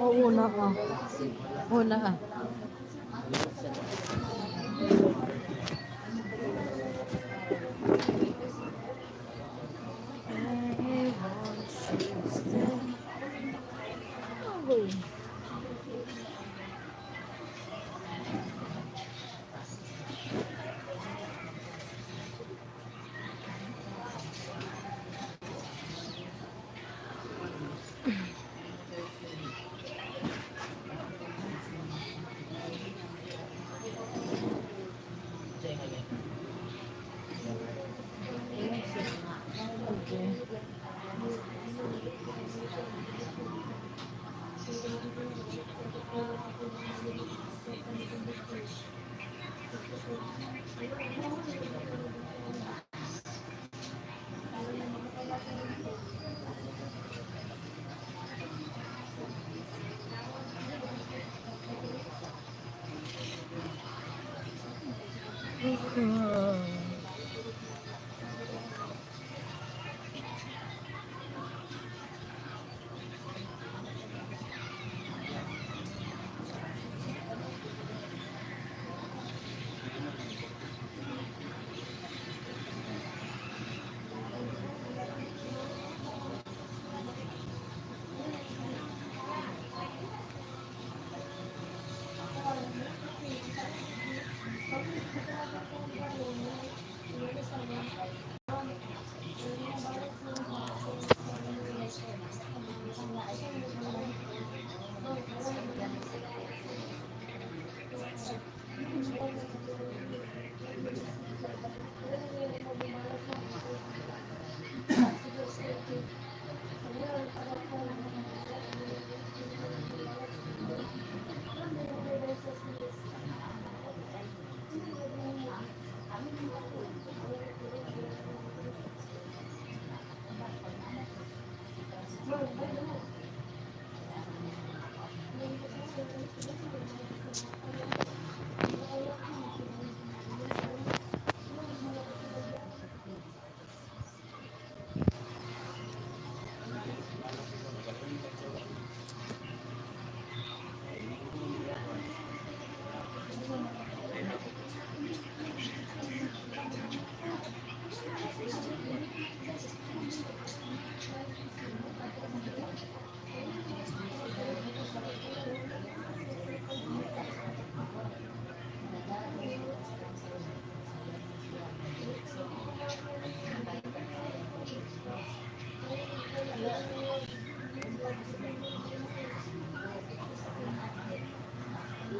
O, una ka. Una ka.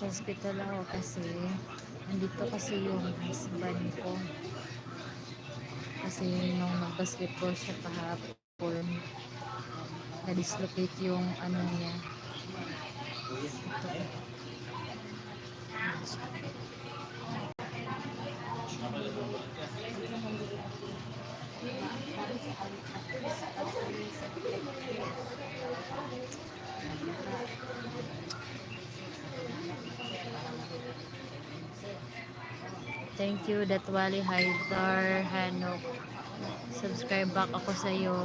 Nasa hospital ako kasi andito kasi yung husband ko. Kasi nung nag-basketball siya kahapon, na-dislocate yung ano niya. Ito. Thank you, Datwali Haidar Hanok. Subscribe back ako sa iyo.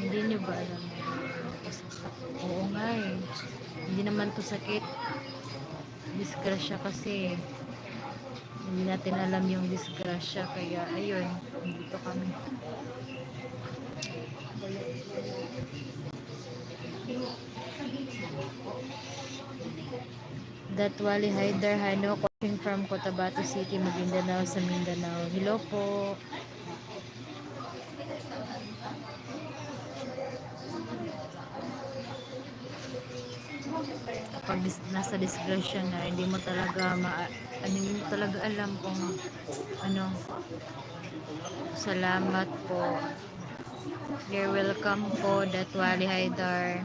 Hindi niyo ba alam? Oo nga eh. Hindi naman to sakit. Disgrasya kasi. Hindi natin alam yung disgrasya. Kaya ayun, dito kami. Datwali Haidar Hanok watching from Cotabato City, Maguindanao sa Mindanao. Hello po. Dis- nasa disgrasya na, hindi mo talaga ma hindi mo talaga alam kung ano. Salamat po. You're welcome po, Datwali Haidar.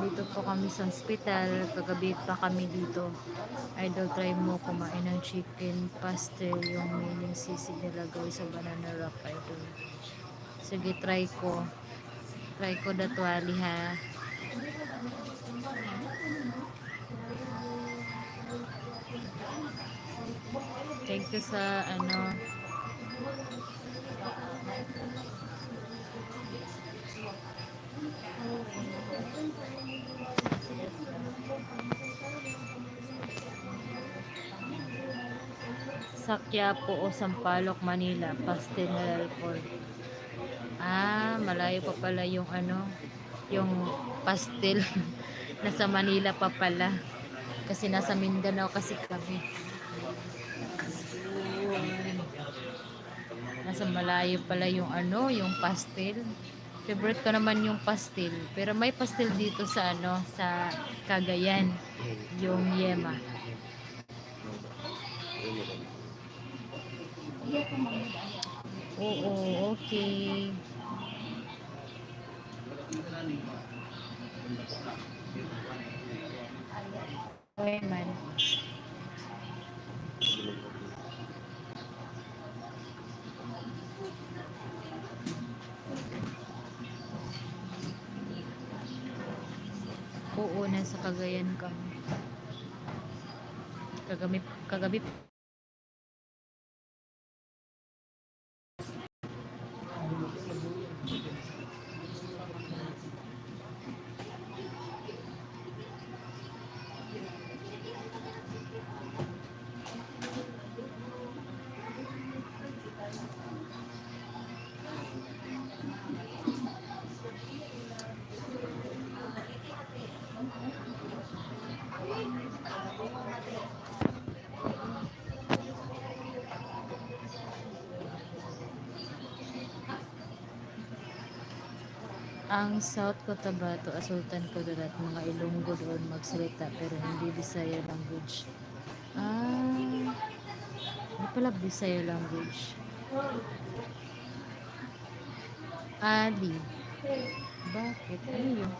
Dito po kami sa hospital. Kagabi pa kami dito. Idol, try mo kumain ng chicken pastel. Yung mining sisig nilagay sa banana wrap. Idol. Sige, try ko. Try ko datwali ha. Thank you sa ano. Sa Quiapo o Sampaloc, Manila, pastel alcohol. Ah, malayo pa pala yung ano, yung pastel. nasa Manila pa pala. Kasi nasa Mindanao kasi kami. Nasa malayo pala yung ano, yung pastel. Favorite ko naman yung pastel. Pero may pastel dito sa ano, sa Cagayan. Yung yema. Oo, okay. Okay man. Oo, nasa Cagayan kami. Kagabi, kagabi Ang South Cotabato, Asultan Kudarat, mga Ilonggo doon magsalita pero hindi Bisaya language. Ah, hindi pala Bisaya language. Ali. Bakit? Ano yun?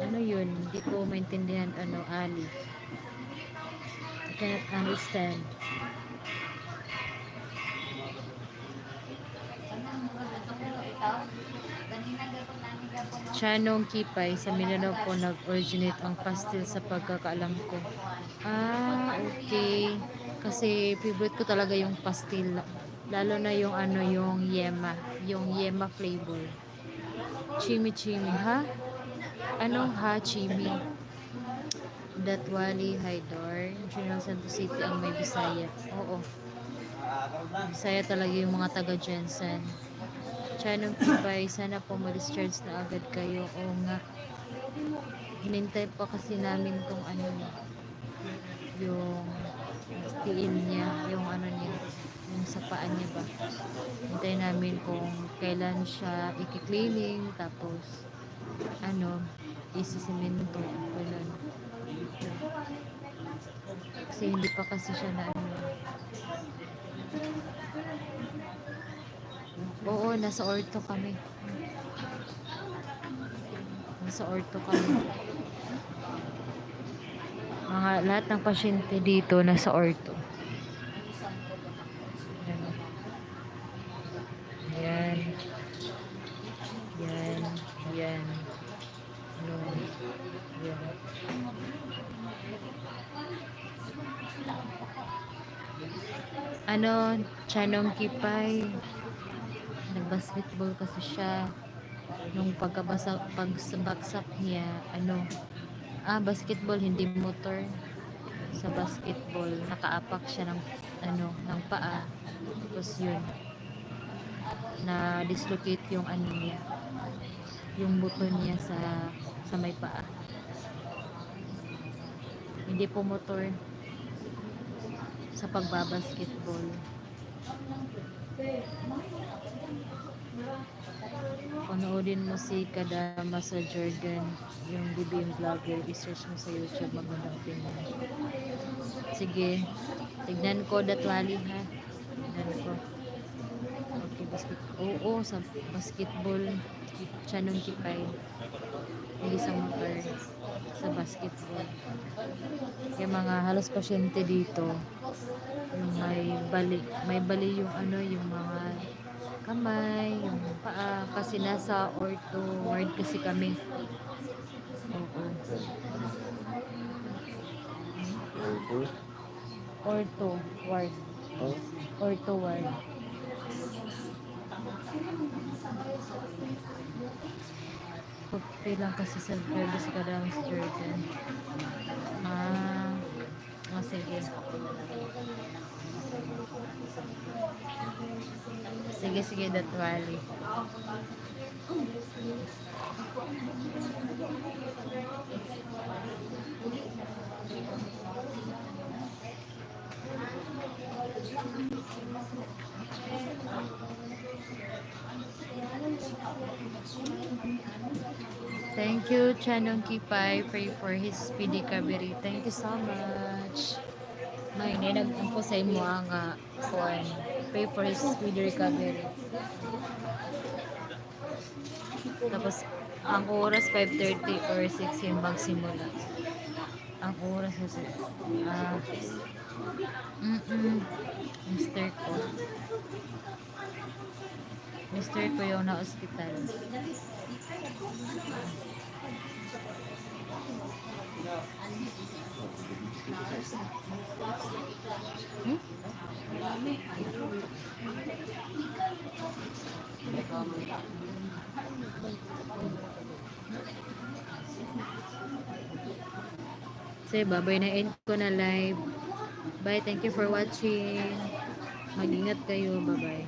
Ano yun? Hindi ko maintindihan ano, Ali. I cannot understand. Chanong Kipay sa Mindanao po nag-originate ang pastel sa pagkakaalam ko. Ah, okay. Kasi favorite ko talaga yung pastel. Lalo na yung ano, yung yema. Yung yema flavor. Chimi-chimi, ha? Anong ha, chimi? Datwali, Haidar. General Santos City ang may Bisaya. Oo. Bisaya talaga yung mga taga Jensen. Chanong Kipay, sana po ma-discharge na agad kayo. Oo nga. Hinintay pa kasi namin tong ano yung tiil niya, yung ano niya, yung sa paa niya ba. Hintayin namin kung kailan siya i-cleaning, tapos ano, isisimento. Ganun. Kasi hindi pa kasi siya na ano. Oo, nasa orto kami. Nasa orto kami. Mga lahat ng pasyente dito nasa orto. Yan. Yan. Yan. Yan. Ano? Yan. Ano, Chanong Kipay. Nag-basketball kasi siya. Nung pagkabasa, pagsabaksak niya, ano, ah, basketball, hindi motor. Sa basketball, nakaapak siya ng, ano, ng paa. Tapos yun, na dislocate yung ano niya, yung buto niya sa, sa may paa. Hindi po motor sa pagbabasketball. Panoodin mo si Kadama sa Jordan, yung BBM vlogger. I-search mo sa YouTube, magandang tingnan. Sige, tignan ko datwali ha. Tignan ko. Okay, basket. Oo, sa basketball. Siya nung kipay. Hindi sa motor. Sa basketball. Kaya mga halos pasyente dito, yung may bali, may bali yung ano, yung mga kamay, yung paa, kasi nasa ortho ward kasi kami. Oo. Okay. Ortho ward. Oh, Ortho ward. Puti lang kasi sa service ka lang sa Jordan. Ah, ah sige. Sige, sige, Datwali. Thank you, Chanong Kipay. Pray for his speedy recovery. Thank you so much. May ninagpong ko sa imo ang uh, kuwan. Pray for his speedy recovery. Tapos, ang oras 5.30 or 6 yung magsimula. Ang oras kasi, ah, mm -mm, Mr. ko. Mr. ko yung na-hospital. Hmm? Say, babay na end ko na live. Bye, thank you for watching. Mag-ingat kayo, bye-bye.